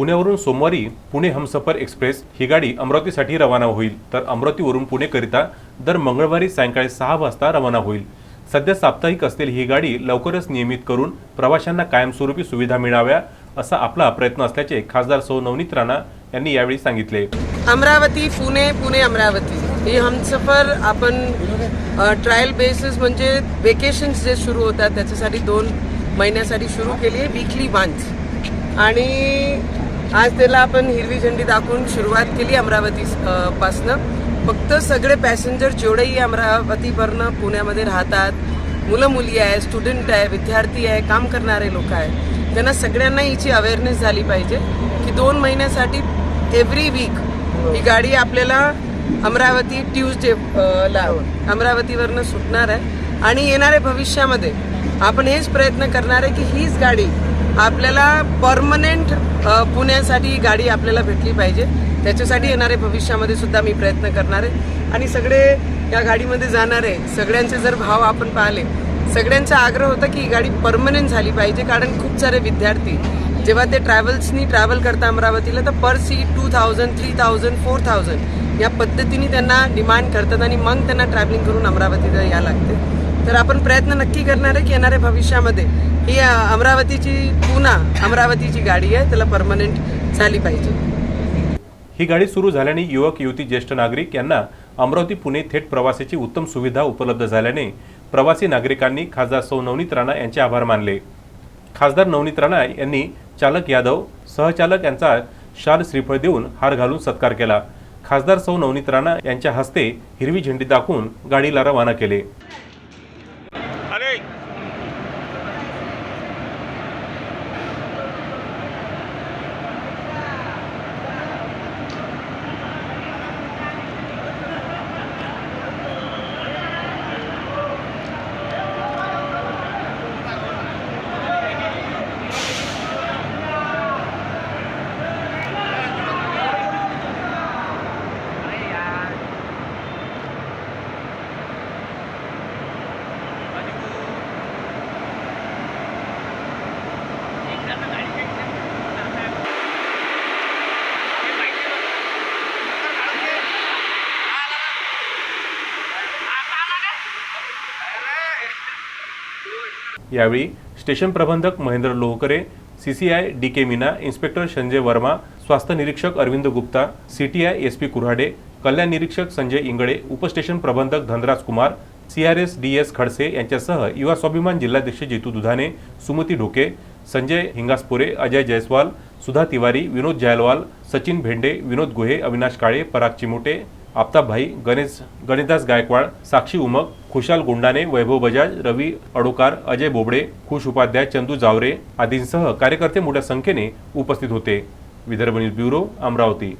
पुण्यावरून सोमवारी पुणे हमसफर एक्सप्रेस ही गाडी अमरावतीसाठी रवाना होईल. तर अमरावतीवरून पुणेकरिता दर मंगळवारी सायंकाळी सहा वाजता रवाना होईल. सध्या साप्ताहिक असलेली ही गाडी लवकरच नियमित करून प्रवाशांना कायमस्वरूपी सुविधा मिळाव्या असा आपला प्रयत्न असल्याचे खासदार सौ नवनीत राणा यांनी यावेळी सांगितले. अमरावती पुणे पुणे अमरावती. ही हमसफर आपण ट्रायल बेसिस म्हणजे वेकेशन्स जे सुरू होतात त्याच्यासाठी दोन महिन्यासाठी सुरू केली आहे वीकली वन्स आणि आज त्याला आपण हिरवी झेंडी दाखवून सुरुवात केली अमरावती पासनं. फक्त सगळे पॅसेंजर जेवढेही अमरावतीवरनं पुण्यामध्ये राहतात मुलं मुली आहे स्टुडंट आहे विद्यार्थी आहे काम करणारे लोक आहे त्यांना सगळ्यांना हिची अवेअरनेस झाली पाहिजे की दोन महिन्यासाठी एव्हरी वीक ही गाडी आपल्याला अमरावती ट्यूजडे ला अमरावतीवरनं सुटणार आहे. आणि येणाऱ्या भविष्यामध्ये आपण हेच प्रयत्न करणार आहे की हीच गाडी आपल्याला परमनंट पुण्यासाठी गाडी आपल्याला भेटली पाहिजे. त्याच्यासाठी येणारे भविष्यामध्ये सुद्धा मी प्रयत्न करणार आहे. आणि सगळे या गाडीमध्ये जाणारे सगळ्यांचे जर भाव आपण पाहिले सगळ्यांचा आग्रह होता की ही गाडी परमनंट झाली पाहिजे कारण खूप सारे विद्यार्थी जेव्हा ते ट्रॅव्हल्सनी ट्रॅव्हल करता अमरावतीला तर per seat two thousand three thousand four thousand या पद्धतीने त्यांना डिमांड करतात आणि मग त्यांना ट्रॅव्हलिंग करून अमरावतीला या लागते. तर आपण प्रयत्न नक्की करणार आहे की येणाऱ्या भविष्यामध्ये ही अमरावतीची पुन्हा अमरावतीची गाडी आहे. त्याला परमनंट झाली पाहिजे. ही गाडी सुरू झाल्याने युवक युवती ज्येष्ठ नागरिक यांना अमरावती पुणे थेट प्रवासाची उत्तम सुविधा उपलब्ध झाल्याने प्रवासी नागरिकांनी खासदार सौ नवनीत राणा यांचे आभार मानले. खासदार नवनीत राणा यांनी चालक यादव सहचालक यांचा शाल श्रीफळ देऊन हार घालून सत्कार केला. खासदार सौ नवनीत राणा यांच्या हस्ते हिरवी झेंडी दाखवून गाडीला रवाना केले. यावेळी स्टेशन प्रबंधक Mahendra Lohkare C C I D K Meena inspector Sanjay Verma स्वास्थ्य निरीक्षक Arvind Gupta C T I S P Kurhade कल्याण निरीक्षक संजय इंगळे उपस्टेशन प्रबंधक Dhanraj Kumar C R S D S Khadse यांच्यासह युवा स्वाभिमान जिल्हाध्यक्ष जितू दुधाने सुमती ढोके संजय हिंगासपुरे अजय जयस्वाल सुधा तिवारी विनोद जायलवाल सचिन भेंडे विनोद गुहे अविनाश काळे पराग चिमुटे आप्ताभाई गणेश गणेशदास गायकवाड साक्षी उमक खुशाल गुंडाने वैभव बजाज रवी अडोकार अजय बोबडे खुश उपाध्याय चंदू जावरे आदींसह कार्यकर्ते मोठ्या संख्येने उपस्थित होते. Vidarbha news bureau Amravati.